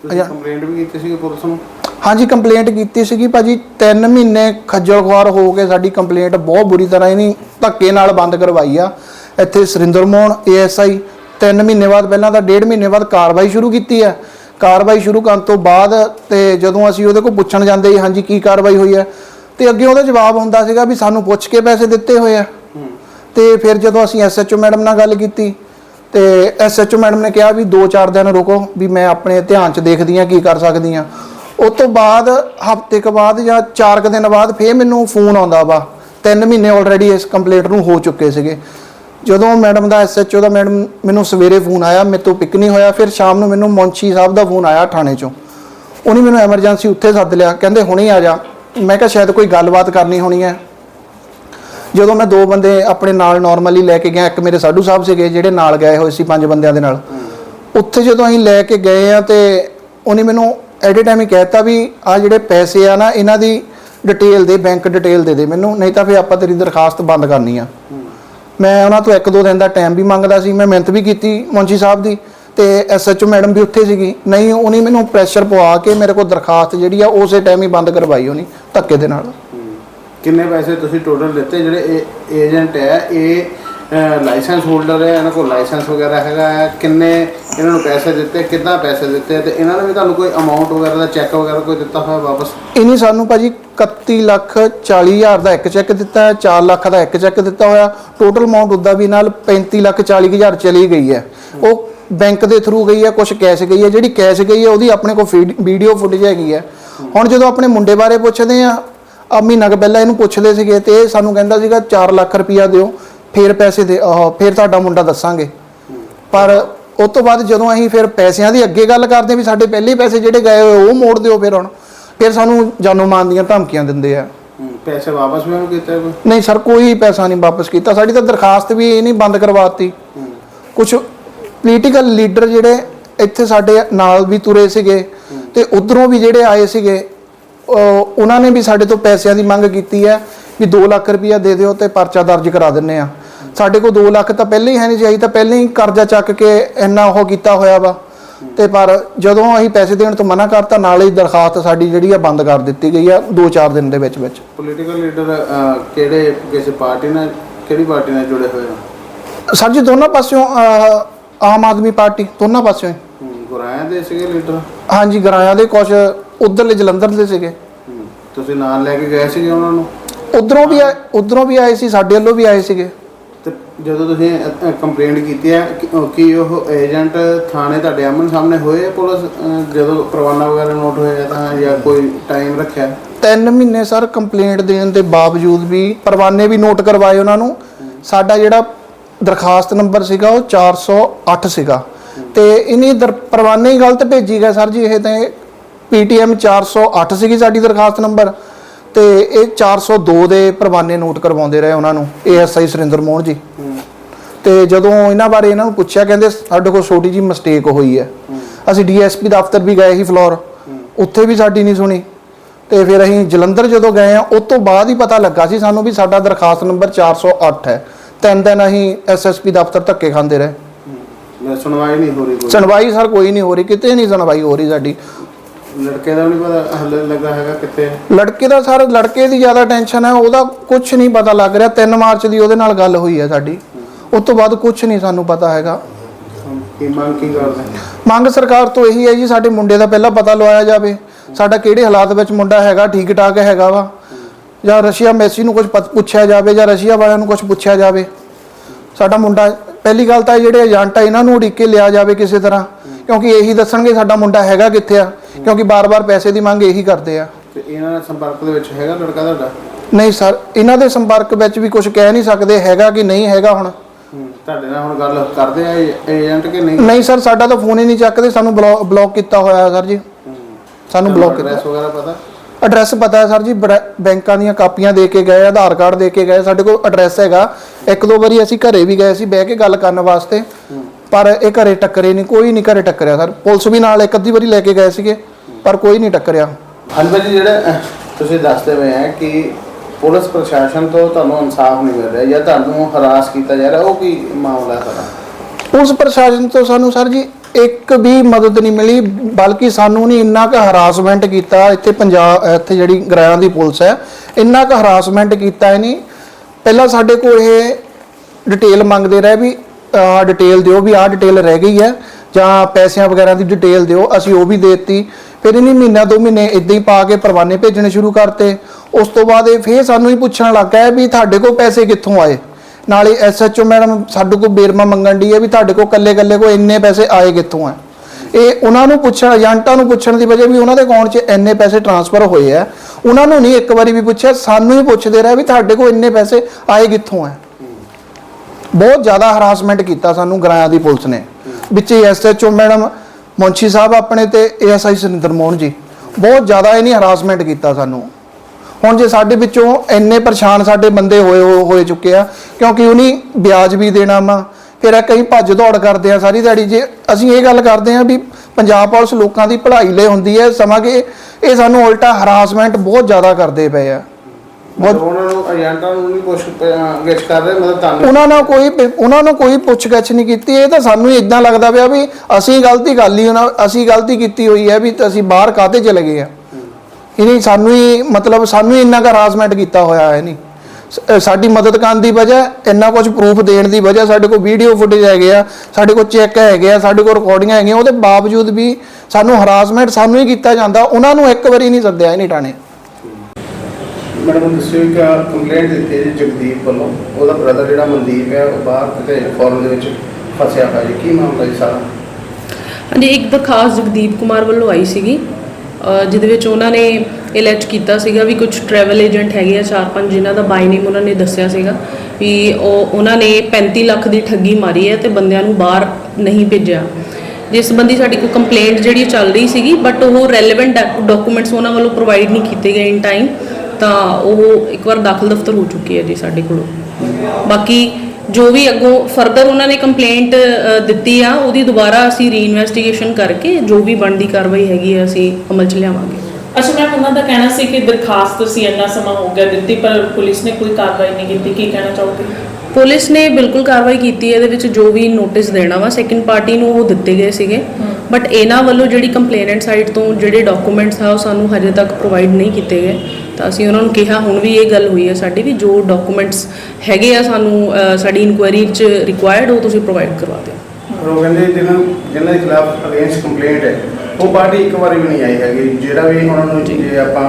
ਕੰਪਲੇਂਟ ਵੀ ਕੀਤੀ ਸੀ ਪੁਲਿਸ ਨੂੰ? ਹਾਂਜੀ ਕੰਪਲੇਂਟ ਕੀਤੀ ਸੀਗੀ ਭਾਜੀ। 3 ਮਹੀਨੇ ਖੱਜਲ ਖੁਆਰ ਹੋ ਕੇ ਸਾਡੀ ਕੰਪਲੇਂਟ ਬਹੁਤ ਬੁਰੀ ਤਰ੍ਹਾਂ ਇਹਨੀ ਧੱਕੇ ਨਾਲ ਬੰਦ ਕਰਵਾਈ ਆ। ਇੱਥੇ ਸੁਰਿੰਦਰ ਮੋਹਨ ਏਐਸਆਈ 3 ਮਹੀਨੇ ਬਾਅਦ, ਪਹਿਲਾਂ ਤਾਂ ਡੇਢ ਮਹੀਨੇ ਬਾਅਦ ਕਾਰਵਾਈ ਸ਼ੁਰੂ ਕੀਤੀ ਹੈ। ਕਾਰਵਾਈ ਸ਼ੁਰੂ ਕਰਨ ਤੋਂ ਬਾਅਦ ਤੇ ਜਦੋਂ ਅਸੀਂ ਉਹਦੇ ਕੋਲ ਪੁੱਛਣ ਜਾਂਦੇ ਸੀ, ਹਾਂਜੀ, ਕੀ ਕਾਰਵਾਈ ਹੋਈ ਹੈ? ਤੇ ਅੱਗੇ ਉਹਦਾ ਜਵਾਬ ਹੁੰਦਾ ਸੀਗਾ ਵੀ ਸਾਨੂੰ ਪੁੱਛ ਕੇ ਪੈਸੇ ਦਿੱਤੇ ਹੋਏ ਆ। ਤੇ ਫਿਰ ਜਦੋਂ ਅਸੀਂ ਐਸਐਚਓ ਮੈਡਮ ਨਾਲ ਗੱਲ ਕੀਤੀ, ਤੇ ਐਸਐਚਓ ਮੈਡਮ ਨੇ ਕਿਹਾ ਵੀ 2-4 ਦਿਨ ਰੁਕੋ ਵੀ ਮੈਂ ਆਪਣੇ ਧਿਆਨ 'ਚ ਦੇਖਦੀ ਆ ਕੀ ਕਰ ਸਕਦੀ ਆ ਉਸ ਤੋਂ ਬਾਅਦ, ਹਫ਼ਤੇ ਕੁ ਬਾਅਦ ਜਾਂ 4 ਕੁ ਦਿਨ ਬਾਅਦ ਫੇਰ ਮੈਨੂੰ ਫੋਨ ਆਉਂਦਾ ਵਾ। 3 ਮਹੀਨੇ ਆਲਰੇਡੀ ਇਸ ਕੰਪਲੀਟ ਨੂੰ ਹੋ ਚੁੱਕੇ ਸੀਗੇ। ਜਦੋਂ ਮੈਡਮ ਦਾ ਐਸਐਚਓ ਦਾ ਮੈਡਮ ਮੈਨੂੰ ਸਵੇਰੇ ਫੋਨ ਆਇਆ, ਮੇਰੇ ਤੋਂ ਪਿਕ ਨਹੀਂ ਹੋਇਆ, ਫਿਰ ਸ਼ਾਮ ਨੂੰ ਮੈਨੂੰ ਮੁੰਸ਼ੀ ਸਾਹਿਬ ਦਾ ਫੋਨ ਆਇਆ ਥਾਣੇ 'ਚੋਂ। ਉਹਨੇ ਮੈਨੂੰ ਐਮਰਜੈਂਸੀ ਉੱਥੇ ਸੱਦ ਲਿਆ, ਕਹਿੰਦੇ ਹੁਣੇ ਆ ਜਾ। ਮੈਂ ਕਿਹਾ ਸ਼ਾਇਦ ਕੋਈ ਗੱਲਬਾਤ ਕਰਨੀ ਹੋਣੀ ਹੈ। ਜਦੋਂ ਮੈਂ ਦੋ ਬੰਦੇ ਆਪਣੇ ਨਾਲ ਨਾਰਮਲੀ ਲੈ ਕੇ ਗਿਆ, ਇੱਕ ਮੇਰੇ ਸਾਡੂ ਸਾਹਿਬ ਸੀਗੇ ਜਿਹੜੇ ਨਾਲ ਗਏ ਹੋਏ ਸੀ ਪੰਜ ਬੰਦਿਆਂ ਦੇ ਨਾਲ। ਉੱਥੇ ਜਦੋਂ ਅਸੀਂ ਲੈ ਕੇ ਗਏ ਆ ਤੇ ਉਹਨੇ ਮੈਨੂੰ ਐਟ ਟਾਈਮ ਹੀ ਕਹਿਤਾ ਵੀ ਆ ਜਿਹੜੇ ਪੈਸੇ ਆ ਨਾ, ਇਹਨਾਂ ਦੀ ਡਿਟੇਲ ਦੇ ਬੈਂਕ ਡਿਟੇਲ ਦੇ ਦੇ ਮੈਨੂੰ, ਨਹੀਂ ਤਾਂ ਫਿਰ ਆਪਾਂ ਤੇਰੀ ਦਰਖਾਸਤ ਬੰਦ ਕਰਨੀ ਆ। ਮੈਂ ਉਹਨਾਂ ਤੋਂ ਇੱਕ ਦੋ ਦਿਨ ਦਾ ਟਾਈਮ ਵੀ ਮੰਗਦਾ ਸੀ, ਮੈਂ ਮਿਹਨਤ ਵੀ ਕੀਤੀ ਮੁੰਸ਼ੀ ਸਾਹਿਬ ਦੀ ਤੇ ਐਸਐਚਓ ਮੈਡਮ ਵੀ ਉੱਥੇ ਸੀਗੀ। ਨਹੀਂ, ਉਹਨੇ ਮੈਨੂੰ ਪ੍ਰੈਸ਼ਰ ਪਵਾ ਕੇ ਮੇਰੇ ਕੋਲ ਦਰਖਾਸਤ ਜਿਹੜੀ ਆ, ਉਸੇ ਟਾਈਮ ਹੀ ਬੰਦ ਕਰਵਾਈ ਉਹਨੇ, ਧੱਕੇ ਦੇ ਨਾਲ। ਕਿੰਨੇ ਪੈਸੇ ਤੁਸੀਂ ਟੋਟਲ ਦਿੱਤੇ? ਜਿਹੜੇ ਏਜੰਟ ਹੈ, ਇਹ ਲਾਇਸੈਂਸ ਹੋਲਡਰ ਹੈ, ਇਹਨਾਂ ਕੋਲ ਲਾਇਸੈਂਸ ਵਗੈਰਾ ਹੈਗਾ ਹੈ, ਕਿੰਨੇ ਇਹਨਾਂ ਨੂੰ ਪੈਸੇ ਦਿੱਤੇ, ਕਿੱਦਾਂ ਪੈਸੇ ਦਿੱਤੇ ਤੇ ਇਹਨਾਂ ਨੇ ਵੀ ਤੁਹਾਨੂੰ ਕੋਈ ਅਮਾਉਂਟ ਵਗੈਰਾ ਦਾ ਚੈੱਕ ਵਗੈਰਾ ਕੋਈ ਦਿੱਤਾ ਹੋਇਆ ਵਾਪਸ? ਇਹਨੇ ਸਾਨੂੰ ਭਾਜੀ 31 ਲੱਖ 40 ਹਜ਼ਾਰ ਦਾ ਇੱਕ ਚੈੱਕ ਦਿੱਤਾ ਹੈ 4 ਲੱਖ ਦਾ ਇੱਕ ਚੈੱਕ ਦਿੱਤਾ ਹੋਇਆ ਟੋਟਲ ਅਮਾਉਂਟ ਉਦਾਂ ਵੀ ਨਾਲ 35 ਲੱਖ 40 ਹਜ਼ਾਰ ਚਲੀ ਗਈ ਹੈ। ਉਹ ਬੈਂਕ ਦੇ ਥਰੂ ਗਈ ਹੈ ਕੁਝ ਕੈਸ਼ ਗਈ ਹੈ, ਜਿਹੜੀ ਕੈਸ਼ ਗਈ ਹੈ, ਉਹਦੀ ਆਪਣੇ ਕੋਲ ਵੀਡੀਓ ਫੁਟੇਜ ਹੈਗੀ ਹੈ। ਹੁਣ ਜਦੋਂ ਆਪਣੇ ਮੁੰਡੇ ਬਾਰੇ ਪੁੱਛਦੇ ਆ ਆ ਮਹੀਨਾ ਕੁ ਪਹਿਲਾਂ ਇਹਨੂੰ ਪੁੱਛਦੇ ਸੀਗੇ ਤੇ ਇਹ ਸਾਨੂੰ ਕਹਿੰਦਾ ਸੀਗਾ 4 ਲੱਖ ਰੁਪਇਆ ਦਿਓ। ਫੇਰ ਪੈਸੇ ਦੇ ਆਹ, ਫੇਰ ਤੁਹਾਡਾ ਮੁੰਡਾ ਦੱਸਾਂਗੇ। ਪਰ ਉਸ ਤੋਂ ਬਾਅਦ ਜਦੋਂ ਅਸੀਂ ਫਿਰ ਪੈਸਿਆਂ ਦੀ ਅੱਗੇ ਗੱਲ ਕਰਦੇ ਵੀ ਸਾਡੇ ਪਹਿਲੇ ਪੈਸੇ ਜਿਹੜੇ ਗਏ ਹੋਏ ਉਹ ਮੋੜ ਦਿਓ ਫਿਰ ਹੁਣ। ਫਿਰ ਸਾਨੂੰ ਜਾਨੋਂ ਮਾਨ ਦੀਆਂ ਧਮਕੀਆਂ ਦਿੰਦੇ ਆ। ਪੈਸੇ ਵਾਪਸ ਵੀ ਉਹਨੂੰ ਕੀਤੇ ਕੋਈ? ਨਹੀਂ ਸਰ ਕੋਈ ਪੈਸਾ ਨਹੀਂ ਵਾਪਸ ਕੀਤਾ। ਸਾਡੀ ਤਾਂ ਦਰਖਾਸਤ ਵੀ ਇਹ ਨਹੀਂ ਬੰਦ ਕਰਵਾਤੀ। ਕੁਝ ਪੋਲੀਟੀਕਲ ਲੀਡਰ ਜਿਹੜੇ ਇੱਥੇ ਸਾਡੇ ਨਾਲ ਵੀ ਤੁਰੇ ਸੀਗੇ ਤੇ ਉਧਰੋਂ ਵੀ ਜਿਹੜੇ ਆਏ ਸੀਗੇ ਉਹ- ਉਹਨਾਂ ਨੇ ਵੀ ਸਾਡੇ ਤੋਂ ਪੈਸਿਆਂ ਦੀ ਮੰਗ ਕੀਤੀ ਹੈ। ਵੀ 2 ਲੱਖ ਰੁਪਇਆ ਦੇ ਦਿਓ ਤੇ ਪਰਚਾ ਦਰਜ ਕਰਾ ਦਿੰਨੇ ਆ। ਸਾਡੇ ਕੋਲ 2 ਲੱਖ ਤਾਂ ਪਹਿਲਾਂ ਹੀ ਹੈ ਨਹੀਂ ਚਾਹੀਦਾ ਪਹਿਲਾਂ ਹੀ ਕਰਜ਼ਾ ਚੱਕ ਕੇ ਇੰਨਾ ਉਹ ਕੀਤਾ ਹੋਇਆ ਵਾ। ਤੇ ਪਰ ਜਦੋਂ ਅਸੀਂ ਪੈਸੇ ਦੇਣ ਤੋਂ ਮਨਾ ਕਰਤਾ ਨਾਲ ਹੀ ਦਰਖਾਸਤ ਸਾਡੀ ਜਿਹੜੀ ਆ ਬੰਦ ਕਰ ਦਿੱਤੀ ਗਈ ਆ 2-4 ਦਿਨ ਦੇ ਵਿੱਚ ਵਿੱਚ। ਪੋਲੀਟੀਕਲ ਲੀਡਰ ਕਿਹੜੇ ਕਿਸੇ ਪਾਰਟੀ ਨਾਲ ਕਿਹੜੀ ਪਾਰਟੀ ਨਾਲ ਜੁੜੇ ਹੋਏ ਹੋ? ਸਰ ਜੀ ਦੋਨੋਂ ਪਾਸਿਓਂ ਆਮ ਆਦਮੀ ਪਾਰਟੀ ਦੋਨੋਂ ਪਾਸਿਓਂ ਗੁਰਾਇਆਂ ਦੇ ਸੀਗੇ ਲੀਡਰ ਹਾਂਜੀ ਗਰਾਇਆ ਦੇ ਕੁਝ ਉਧਰਲੇ ਜਲੰਧਰ ਦੇ ਸੀਗੇ। ਤੁਸੀਂ ਨਾਲ ਲੈ ਕੇ ਗਏ ਸੀਗੇ ਉਹਨਾਂ ਨੂੰ? ਉਧਰੋਂ ਵੀ ਆਏ ਉਧਰੋਂ ਵੀ ਆਏ ਸੀ ਸਾਡੇ ਵੱਲੋਂ ਵੀ ਆਏ ਸੀਗੇ। ਤੇ ਜਦੋਂ ਤੁਸੀਂ ਕੰਪਲੇਂਟ ਕੀਤੀ ਹੈ ਕਿ- ਉਹ ਏਜੰਟ ਥਾਣੇ ਤੁਹਾਡੇ ਆਮਨ ਸਾਹਮਣੇ ਹੋਏ ਆ ਪੁਲਿਸ ਅਹ, ਜਦੋਂ ਪਰਵਾਨਾ ਵਗੈਰਾ ਨੋਟ ਹੋਇਆ ਤਾਂ ਜਾਂ ਕੋਈ ਟਾਈਮ ਰੱਖਿਆ? ਤਿੰਨ ਮਹੀਨੇ ਸਰ ਕੰਪਲੇਂਟ ਦੇਣ ਦੇ ਬਾਵਜੂਦ ਵੀ ਪਰਵਾਨੇ ਵੀ ਨੋਟ ਕਰਵਾਏ ਉਹਨਾਂ ਨੂੰ। ਸਾਡਾ ਜਿਹੜਾ ਦਰਖਾਸਤ ਨੰਬਰ ਸੀਗਾ ਉਹ 408 ਸੀਗਾ। ਤੇ ਦਰ- ਪਰਵਾਨੇ ਹੀ ਗਲਤ ਭੇਜੀ ਗਿਆ ਸਰ ਜੀ ਇਹ ਤਾਂ ਪੀਟੀਐਮ 408 ਸੀਗੀ ਸਾਡੀ ਦਰਖਾਸਤ ਨੰਬਰ। ਤੇ ਇਹ 402 ਦੇ ਪਰਵਾਨੇ ਨੋਟ ਕਰਵਾਉਂਦੇ ਰਹੇ ਉਹਨਾਂ ਨੂੰ ਏਐਸਆਈ ਸੁਰਿੰਦਰ ਮੋਹਨ ਜੀ। ਤੇ ਜਦੋਂ ਇਹਨਾਂ ਬਾਰੇ ਇਹਨਾਂ ਨੂੰ ਪੁੱਛਿਆ ਕਹਿੰਦੇ ਸਾਡੇ ਕੋਲ ਛੋਟੀ ਜੀ ਮਿਸਟੇਕ ਹੋਈ ਹੈ। ਅਸੀਂ ਡੀਐਸਪੀ ਦਫ਼ਤਰ ਵੀ ਗਏ ਸੀ ਫਲੋਰ ਉੱਥੇ ਵੀ ਸਾਡੀ ਨਹੀਂ ਸੁਣੀ। ਤੇ ਫਿਰ ਅਸੀਂ ਜਲੰਧਰ ਜਦੋਂ ਗਏ ਆ ਉਸ ਤੋਂ ਬਾਅਦ ਹੀ ਪਤਾ ਲੱਗਾ ਸੀ ਸਾਨੂੰ ਵੀ ਸਾਡਾ ਦਰਖਾਸਤ ਨੰਬਰ 408 ਹੈ। ਤਿੰਨ ਦਿਨ ਅਸੀਂ ਐਸਐਸਪੀ ਦਫ਼ਤਰ ਧੱਕੇ ਖਾਂਦੇ ਰਹੇ। ਸੁਣਵਾਈ ਨਹੀਂ ਹੋ ਰਹੀ ਕੋਈ। ਸੁਣਵਾਈ ਸਰ ਕੋਈ ਨਹੀਂ ਹੋ ਰਹੀ ਕਿਤੇ ਨਹੀਂ ਸੁਣਵਾਈ ਹੋ ਰਹੀ ਸਾਡੀ। ਲੜਕੇ ਦਾ ਨਹੀਂ ਪਤਾ ਹੱਲੇ ਲੱਗਾ ਹੈਗਾ ਕਿੱਥੇ ਲੜਕੇ ਦਾ ਸਰ ਲੜਕੇ ਦੀ ਜ਼ਿਆਦਾ ਟੈਨਸ਼ਨ ਹੈ ਉਹਦਾ ਕੁਝ ਨਹੀਂ ਪਤਾ ਲੱਗ ਰਿਹਾ। 3 ਮਾਰਚ ਦੀ ਉਹਦੇ ਨਾਲ ਗੱਲ ਹੋਈ ਹੈ ਸਾਡੀ। ਉਸ ਤੋਂ ਬਾਅਦ ਕੁਝ ਨਹੀਂ ਸਾਨੂੰ ਪਤਾ ਹੈਗਾ। ਕੀ ਮੰਗ ਕੀ ਕਰਦੇ ਮੰਗ ਸਰਕਾਰ ਤੋਂ ਇਹੀ ਹੈ ਜੀ ਸਾਡੇ ਮੁੰਡੇ ਦਾ ਪਹਿਲਾਂ ਪਤਾ ਲਵਾਇਆ ਜਾਵੇ। ਸਾਡਾ ਕਿਹੜੇ ਹਾਲਾਤ ਵਿੱਚ ਮੁੰਡਾ ਹੈਗਾ ਠੀਕ ਠਾਕ ਹੈਗਾ ਵਾ? ਜਾਂ ਰਸ਼ੀਆ ਮੈਸੀ ਨੂੰ ਕੁਝ ਪੁੱਛਿਆ ਜਾਵੇ ਜਾਂ ਰਸ਼ੀਆ ਵਾਲਿਆਂ ਨੂੰ ਕੁਝ ਪੁੱਛਿਆ ਜਾਵੇ। ਸਾਡਾ ਮੁੰਡਾ ਪਹਿਲੀ ਗੱਲ ਤਾਂ ਜਿਹੜੇ ਏਜੰਟ ਆ ਇਹਨਾਂ ਨੂੰ ਉਡੀਕ ਕੇ ਲਿਆ ਜਾਵੇ ਕਿਸੇ ਤਰ੍ਹਾਂ। ਕਿਉਂਕਿ ਇਹੀ ਦੱਸਣਗੇ ਸਾਡਾ ਮੁੰਡਾ ਹੈਗਾ ਕਿੱਥੇ ਆ ਕਿਉਂਕਿ ਬਾਰ-ਬਾਰ ਪੈਸੇ ਦੀ ਮੰਗ ਇਹੀ ਕਰਦੇ ਆ। ਤੇ ਇਹਨਾਂ ਨਾਲ ਸੰਪਰਕ ਦੇ ਵਿੱਚ ਹੈਗਾ ਲੜਕਾ ਤੁਹਾਡਾ? ਨਹੀਂ ਸਰ ਇਹਨਾਂ ਦੇ ਸੰਪਰਕ ਵਿੱਚ ਵੀ ਕੁਝ ਕਹਿ ਨਹੀਂ ਸਕਦੇ ਹੈਗਾ ਕਿ ਨਹੀਂ ਹੈਗਾ ਹੁਣ। ਤੁਹਾਡੇ ਨਾਲ ਹੁਣ ਗੱਲ ਕਰਦੇ ਆ ਏਜੰਟ ਕਿ ਨਹੀਂ? ਨਹੀਂ ਸਰ ਸਾਡਾ ਤਾਂ ਫੋਨ ਹੀ ਨਹੀਂ ਚੱਕਦੇ ਸਾਨੂੰ ਬਲੌਕ ਕੀਤਾ ਹੋਇਆ ਹੈ ਸਰ ਜੀ। ਸਾਨੂੰ ਬਲੌਕ ਕੀਤਾ। ਐਡਰੈਸ ਵਗੈਰਾ ਪਤਾ? ਐਡਰੈਸ ਪਤਾ ਹੈ ਸਰ ਜੀ ਬੈਂਕਾਂ ਦੀਆਂ ਕਾਪੀਆਂ ਦੇ ਕੇ ਗਏ ਆਧਾਰ ਕਾਰਡ ਦੇ ਕੇ ਗਏ ਸਾਡੇ ਕੋਲ ਐਡਰੈਸ ਹੈਗਾ। ਇੱਕ ਦੋ ਵਾਰੀ ਅਸੀਂ ਘਰੇ ਵੀ ਗਏ ਸੀ ਬਹਿ ਕੇ ਗੱਲ ਕਰਨ ਵਾਸਤੇ। ਪਰ ਇਹ ਘਰੇ ਟੱਕਰੇ ਨਹੀਂ ਕੋਈ ਨਹੀਂ ਘਰੇ ਟੱਕਰਿਆ ਸਰ। ਪੁਲਿਸ ਵੀ ਨਾਲ ਇੱਕ ਅੱਧੀ ਵਾਰੀ ਲੈ ਕੇ ਗਏ ਸੀਗੇ ਪਰ ਕੋਈ ਨਹੀਂ ਟੱਕਰਿਆ। ਹਾਂਜੀ ਭਾਜੀ ਜਿਹੜਾ ਅਹ, ਤੁਸੀਂ ਦੱਸਦੇ ਪਏ ਆ ਕਿ ਪੁਲਿਸ ਪ੍ਰਸ਼ਾਸਨ ਤੋਂ ਤੁਹਾਨੂੰ ਇਨਸਾਫ ਨਹੀਂ ਮਿਲ ਰਿਹਾ ਜਾਂ ਤੁਹਾਨੂੰ ਹਰਾਸ ਕੀਤਾ ਜਾ ਰਿਹਾ ਉਹ ਕੀ ਮਾਮਲਾ ਹੈ ਸਾਰਾ ਪੁਲਿਸ ਪ੍ਰਸ਼ਾਸਨ ਤੋਂ ਸਾਨੂੰ ਸਰ ਜੀ ਇੱਕ ਵੀ ਮਦਦ ਨਹੀਂ ਮਿਲੀ ਬਲਕਿ ਸਾਨੂੰ ਨਹੀਂ ਇੰਨਾ ਕੁ ਹਰਾਸਮੈਂਟ ਕੀਤਾ ਇੱਥੇ ਪੰਜਾਬ ਇੱਥੇ ਜਿਹੜੀ ਗ੍ਰਾਹਾਂ ਦੀ ਪੁਲਿਸ ਹੈ ਇੰਨਾ ਕੁ ਹਰਾਸਮੈਂਟ ਕੀਤਾ ਇਹ ਨਹੀਂ। ਪਹਿਲਾਂ ਸਾਡੇ ਕੋਲ ਇਹ ਡਿਟੇਲ ਮੰਗਦੇ ਰਹੇ ਵੀ ਡਿਟੇਲ ਦਿਓ ਵੀ ਆਹ ਡਿਟੇਲ ਰਹਿ ਗਈ ਹੈ ਜਾਂ ਪੈਸਿਆਂ ਵਗੈਰਾ ਦੀ ਡਿਟੇਲ ਦਿਓ, ਅਸੀਂ ਉਹ ਵੀ ਦੇ ਦਿੱਤੀ। ਫਿਰ ਇਹਨੇ ਮਹੀਨਾ, ਦੋ ਮਹੀਨੇ ਇਦਾਂ ਹੀ ਪਾ ਕੇ ਪਰਵਾਨੇ ਭੇਜਣੇ ਸ਼ੁਰੂ ਕਰਤੇ। ਉਸ ਤੋਂ ਬਾਅਦ ਇਹ ਫੇਰ ਸਾਨੂੰ ਹੀ ਪੁੱਛਣ ਲੱਗ ਗਿਆ ਵੀ ਤੁਹਾਡੇ ਕੋਲ ਪੈਸੇ ਕਿੱਥੋਂ ਆਏ? ਨਾਲੇ ਐਸਐਚਓ ਮੈਡਮ ਸਾਡੇ ਕੋਲ ਬੇਰਮਾ ਮੰਗਣ ਦੀ ਹੈ ਵੀ ਤੁਹਾਡੇ ਕੋਲ ਕੱਲੇ ਕੱਲੇ ਕੋਲ ਇੰਨੇ ਪੈਸੇ ਆਏ ਕਿੱਥੋਂ ਆ ਇਹ ਉਹਨਾਂ ਨੂੰ ਪੁੱਛਣ, ਏਜੰਟਾਂ ਨੂੰ ਪੁੱਛਣ ਦੀ ਵਜ੍ਹਾ ਵੀ ਉਹਨਾਂ ਦੇ ਅਕਾਊਂਟ 'ਚ ਇੰਨੇ ਪੈਸੇ ਟ੍ਰਾਂਸਫਰ ਹੋਏ ਆ ਉਹਨਾਂ ਨੂੰ ਨਹੀਂ ਇੱਕ ਵਾਰੀ ਵੀ ਪੁੱਛਿਆ, ਸਾਨੂੰ ਹੀ ਪੁੱਛਦੇ ਰਹੇ ਵੀ ਤੁਹਾਡੇ ਕੋਲ ਇੰਨੇ ਪੈਸੇ ਆਏ ਕਿੱਥੋਂ ਆ ਬਹੁਤ ਜ਼ਿਆਦਾ ਹਰਾਸਮੈਂਟ ਕੀਤਾ ਸਾਨੂੰ ਗਰਾਇਆ ਦੀ ਪੁਲਿਸ ਨੇ। ਵਿੱਚ ਐਸਐਚਓ ਮੈਡਮ ਮੁੰਸ਼ੀ ਸਾਹਿਬ ਆਪਣੇ ਤੇ ਏਐਸਆਈ ਸੁਰਿੰਦਰ ਮੋਹਨ ਜੀ, ਬਹੁਤ ਜ਼ਿਆਦਾ ਇਹਨੇ ਹਰਾਸਮੈਂਟ ਕੀਤਾ ਸਾਨੂੰ। ਹੁਣ ਜੇ ਸਾਡੇ ਵਿੱਚੋਂ ਇੰਨੇ ਪਰੇਸ਼ਾਨ ਸਾਡੇ ਬੰਦੇ ਹੋਏ ਹੋ- ਹੋਏ ਚੁੱਕੇ ਆ, ਕਿਉਂਕਿ ਉਹਨੀ ਵਿਆਜ ਵੀ ਦੇਣਾ ਵਾ, ਫਿਰ ਇਹ ਕਈ ਭੱਜ ਦੌੜ ਕਰਦੇ ਆ ਸਾਰੀ ਦਿਹਾੜੀ। ਜੇ ਅਸੀਂ ਇਹ ਗੱਲ ਕਰਦੇ ਆ ਵੀ ਪੰਜਾਬ ਪੁਲਿਸ ਲੋਕਾਂ ਦੀ ਭਲਾਈ ਲਈ ਹੁੰਦੀ ਹੈ, ਸਮਾਂ ਕਿ ਇਹ ਸਾਨੂੰ ਉਲਟਾ ਹਰਾਸਮੈਂਟ ਬਹੁਤ ਜ਼ਿਆਦਾ ਕਰਦੇ ਪਏ ਆ। ਮਤਲਬ ਉਹਨਾਂ ਨੂੰ ਏਜੰਟਾਂ ਨੂੰ ਨਹੀਂ ਪੁੱਛ ਗਿੱਛ ਕਰ ਰਹੇ ਮਤਲਬ ਤੁਹਾਨੂੰ ਉਹਨਾਂ ਨਾਲ ਕੋਈ ਉਹਨਾਂ ਨੂੰ ਕੋਈ ਪੁੱਛਗਿੱਛ ਨਹੀਂ ਕੀਤੀ। ਇਹ ਤਾਂ ਸਾਨੂੰ ਹੀ ਇਦਾਂ ਲੱਗਦਾ ਪਿਆ ਵੀ ਅਸੀਂ ਗਲਤੀ ਕਰ ਲਈ ਉਹਨਾਂ ਅਸੀਂ ਗਲਤੀ ਕੀਤੀ ਹੋਈ ਹੈ ਵੀ ਅਸੀਂ ਬਾਹਰ ਕਾਹਤੇ ਚਲੇ ਗਏ ਆ। ਇਹਨੇ ਸਾਨੂੰ ਹੀ ਮਤਲਬ ਸਾਨੂੰ ਹੀ ਇੰਨਾ ਕੁ ਹਰਾਸਮੈਂਟ ਕੀਤਾ ਹੋਇਆ ਹੈ ਨਹੀਂ ਸਾਡੀ ਮਦਦ ਕਰਨ ਦੀ ਵਜ੍ਹਾ ਇੰਨਾ ਕੁਝ ਪ੍ਰੂਫ ਦੇਣ ਦੀ ਵਜ੍ਹਾ ਸਾਡੇ ਕੋਲ ਵੀਡੀਓ ਫੁਟੇਜ ਹੈਗੇ ਆ ਸਾਡੇ ਕੋਲ ਚੈੱਕ ਹੈਗੇ ਆ ਸਾਡੇ ਕੋਲ ਰਿਕਾਰਡਿੰਗਾਂ ਹੈਗੀਆਂ ਉਹਦੇ ਬਾਵਜੂਦ ਵੀ ਸਾਨੂੰ ਹਰਾਸਮੈਂਟ ਸਾਨੂੰ ਹੀ ਕੀਤਾ ਜਾਂਦਾ। ਉਹਨਾਂ ਨੂੰ ਇੱਕ ਵਾਰੀ ਨਹੀਂ ਸੱਦਿਆ ਇਹ ਨਹੀਂ ਟਾਣੇ ਮੈਡਮ ਤੁਸੀਂ ਇੱਕ ਕੰਪਲੇਂਟ ਦਿੱਤੀ ਹੈ ਜੀ ਜਗਦੀਪ ਵੱਲੋਂ। ਉਹਦਾ ਬ੍ਰਦਰ ਜਿਹੜਾ ਮਨਦੀਪ ਹੈ ਉਹ ਬਾਹਰ ਕਿਤੇ ਫੋਰਨ ਦੇ ਵਿੱਚ ਫਸਿਆ ਹੋਇਆ ਜੀ। ਕੀ ਮਾਮਲਾ ਜੀ ਸਾਰਾ? ਹਾਂਜੀ ਇੱਕ ਦਰਖਾਸਤ ਜਗਦੀਪ ਕੁਮਾਰ ਵੱਲੋਂ ਆਈ ਸੀਗੀ। ਅ, ਜਿਹਦੇ ਵਿੱਚ ਉਹਨਾਂ ਨੇ ਇਲੈਚ ਕੀਤਾ ਸੀਗਾ ਵੀ ਕੁਝ ਟਰੈਵਲ ਏਜੰਟ ਹੈਗੇ ਆ ਚਾਰ ਪੰਜ ਜਿਨ੍ਹਾਂ ਦਾ ਬਾਈ ਨੇਮ ਉਹਨਾਂ ਨੇ ਦੱਸਿਆ ਸੀਗਾ ਵੀ ਉਹ ਉਹਨਾਂ ਨੇ 35 ਲੱਖ ਦੀ ਠੱਗੀ ਮਾਰੀ ਹੈ ਤੇ ਬੰਦਿਆਂ ਨੂੰ ਬਾਹਰ ਨਹੀਂ ਭੇਜਿਆ। ਜਿਸ ਸੰਬੰਧੀ ਸਾਡੀ ਕੋਈ ਕੰਪਲੇਂਟ ਜਿਹੜੀ ਚੱਲ ਰਹੀ ਸੀਗੀ ਬਟ ਉਹ ਰੈਲੇਵੈਂਟ ਡਾਕੂਮੈਂਟਸ ਉਹਨਾਂ ਵੱਲੋਂ ਪ੍ਰੋਵਾਈਡ ਨਹੀਂ ਕੀਤੇ ਗਏ ਇਨ ਟਾਈਮ ਤਾਂ ਉਹ ਇੱਕ ਵਾਰ ਦਾਖਲ ਦਫ਼ਤਰ ਹੋ ਚੁੱਕੀ ਹੈ ਜੀ ਸਾਡੇ ਕੋਲੋਂ। ਬਾਕੀ ਜੋ ਵੀ ਅੱਗੋਂ ਫਰਦਰ ਉਹਨਾਂ ਨੇ ਕੰਪਲੇਂਟ ਦਿੱਤੀ ਆ ਉਹਦੀ ਦੁਬਾਰਾ ਅਸੀਂ ਰੀਇਨਵੈਸਟੀਗੇਸ਼ਨ ਕਰਕੇ ਜੋ ਵੀ ਬਣਦੀ ਕਾਰਵਾਈ ਹੈਗੀ ਆ ਅਸੀਂ ਅਮਲ 'ਚ ਲਿਆਵਾਂਗੇ। ਅੱਛਾ ਮੈਮ ਉਹਨਾਂ ਦਾ ਕਹਿਣਾ ਸੀ ਕਿ ਦਰਖਾਸਤ ਤੁਸੀਂ ਇੰਨਾ ਸਮਾਂ ਹੋ ਗਿਆ ਦਿੱਤੀ ਪਰ ਪੁਲਿਸ ਨੇ ਕੋਈ ਕਾਰਵਾਈ ਨਹੀਂ ਕੀਤੀ ਕੀ ਕਹਿਣਾ ਚਾਹੋਗੇ? ਪੁਲਿਸ ਨੇ ਬਿਲਕੁਲ ਕਾਰਵਾਈ ਕੀਤੀ ਹੈ ਇਹਦੇ ਵਿੱਚ ਜੋ ਵੀ ਨੋਟਿਸ ਦੇਣਾ ਵਾ ਸੈਕਿੰਡ ਪਾਰਟੀ ਨੂੰ ਉਹ ਦਿੱਤੇ ਗਏ ਸੀਗੇ। ਬਟ ਇਹਨਾਂ ਵੱਲੋਂ ਜਿਹੜੀ ਕੰਪਲੇਨੈਂਟ ਸਾਈਡ ਤੋਂ ਜਿਹੜੇ ਡਾਕੂਮੈਂਟਸ ਆ ਉਹ ਸਾਨੂੰ ਹਜੇ ਤੱਕ ਪ੍ਰੋਵਾਈਡ ਨਹੀਂ ਕੀਤੇ ਗਏ। ਤਾਂ ਅਸੀਂ ਉਹਨਾਂ ਨੂੰ ਕਿਹਾ ਹੁਣ ਵੀ ਇਹ ਗੱਲ ਹੋਈ ਹੈ ਸਾਡੀ ਵੀ ਜੋ ਡਾਕੂਮੈਂਟਸ ਹੈਗੇ ਆ ਸਾਨੂੰ ਸਾਡੀ ਇਨਕੁਆਇਰੀ 'ਚ ਰਿਕੁਆਇਰਡ ਉਹ ਤੁਸੀਂ ਪ੍ਰੋਵਾਈਡ ਕਰਵਾ ਦਿਓ। ਉਹ ਕਹਿੰਦੇ ਜਿਹਨਾਂ ਜਿਹਨਾਂ ਦੇ ਖਿਲਾਫ ਅਗੇਂਸਟ ਕੰਪਲੇਂਟ ਹੈ ਉਹ ਪਾਰਟੀ ਇੱਕ ਵਾਰੀ ਵੀ ਨਹੀਂ ਆਈ ਹੈਗੀ। ਜਿਹੜਾ ਵੀ ਉਹਨਾਂ ਨੂੰ ਜੇ। ਆਪਾਂ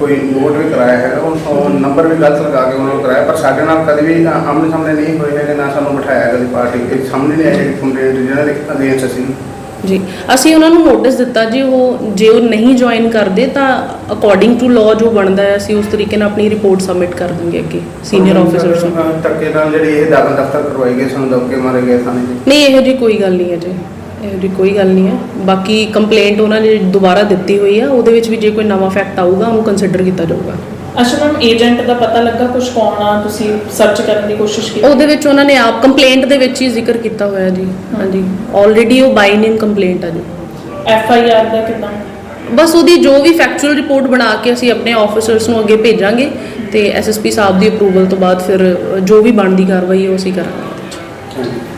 ਕੋਈ ਨੋਟ ਵੀ ਕਰਾਇਆ ਹੈਗਾ ਉਹ ਨੰਬਰ ਵੀ ਗਲਤ ਲਗਾ ਕੇ ਉਹਨਾਂ ਨੂੰ ਕਰਾਇਆ ਪਰ ਸਾਡੇ ਨਾਲ ਕਦੇ ਵੀ ਆਮਨੇ ਸਾਹਮਣੇ ਨਹੀਂ ਹੋਏ ਹੈਗੇ ਨਾ ਸਾਨੂੰ ਬਿਠਾਇਆ ਕਦੇ ਪਾਰਟੀ ਸਾਹਮਣੇ ਨਹੀਂ ਆਈ ਕੰਪਲੇਂਟ ਜਿਹਨਾਂ ਦੇ ਅਗੇਂਸਟ ਅਸੀਂ ਜੀ। ਅਸੀਂ ਉਹਨਾਂ ਨੂੰ ਨੋਟਿਸ ਦਿੱਤਾ ਜੀ ਉਹ ਜੇ ਉਹ ਨਹੀਂ ਜੁਆਇਨ ਕਰਦੇ ਤਾਂ ਅਕੋਰਡਿੰਗ ਟੂ ਲਾਅ ਜੋ ਬਣਦਾ ਹੈ ਅਸੀਂ ਉਸ ਤਰੀਕੇ ਨਾਲ ਆਪਣੀ ਰਿਪੋਰਟ ਸਬਮਿਟ ਕਰ ਦਾਂਗੇ ਅੱਗੇ ਸੀਨੀਅਰ ਆਫੀਸਰਸ ਨੂੰ। ਧੱਕੇ ਨਾਲ ਜਿਹੜੀ ਇਹ ਦਾਖਲ ਦਫ਼ਤਰ ਕਰਵਾਈ ਗਈ ਸਾਨੂੰ ਦਬਕੇ ਮਾਰੇ ਗਏ ਥਾਣੇ 'ਚ ਨਹੀਂ ਇਹੋ ਜੀ ਕੋਈ ਗੱਲ ਨਹੀਂ ਹੈ ਜੀ। ਇਹੋ ਜੀ ਕੋਈ ਗੱਲ ਨਹੀਂ ਹੈ। ਬਾਕੀ ਕੰਪਲੇਂਟ ਉਹਨਾਂ ਨੇ ਦੁਬਾਰਾ ਦਿੱਤੀ ਹੋਈ ਆ ਉਹਦੇ ਵਿੱਚ ਵੀ ਜੇ ਕੋਈ ਨਵਾਂ ਫੈਕਟ ਆਊਗਾ ਉਹਨੂੰ ਕੰਸੀਡਰ ਕੀਤਾ ਜਾਊਗਾ। ਅੱਛਾ ਮੈਮ ਏਜੰਟ ਦਾ ਪਤਾ ਲੱਗਾ ਕੁਝ ਕੌਣ ਆ? ਤੁਸੀਂ ਸਰਚ ਕਰਨ ਦੀ ਕੋਸ਼ਿਸ਼ ਕੀਤੀ? ਉਹਦੇ ਵਿੱਚ ਉਹਨਾਂ ਨੇ ਆਪ ਕੰਪਲੇਂਟ ਦੇ ਵਿੱਚ ਹੀ ਜ਼ਿਕਰ ਕੀਤਾ ਹੋਇਆ ਜੀ। ਹਾਂਜੀ। ਆਲਰੇਡੀ ਉਹ ਬਾਈ ਨੇਮ ਕੰਪਲੇਂਟ ਆ ਜੀ। ਐਫ ਆਈ ਆਰ ਦਾ ਕਿਦਾਂ? ਬਸ ਉਹਦੀ ਜੋ ਵੀ ਫੈਕਚੁਅਲ ਰਿਪੋਰਟ ਬਣਾ ਕੇ ਅਸੀਂ ਆਪਣੇ ਆਫੀਸਰਸ ਨੂੰ ਅੱਗੇ ਭੇਜਾਂਗੇ ਤੇ ਐਸਐਸਪੀ ਸਾਹਿਬ ਦੀ ਅਪਰੂਵਲ ਤੋਂ ਬਾਅਦ ਫਿਰ ਜੋ ਵੀ ਬਣਦੀ ਕਾਰਵਾਈ ਹੈ ਉਹ ਅਸੀਂ ਕਰਾਂਗੇ। ਹਾਂਜੀ।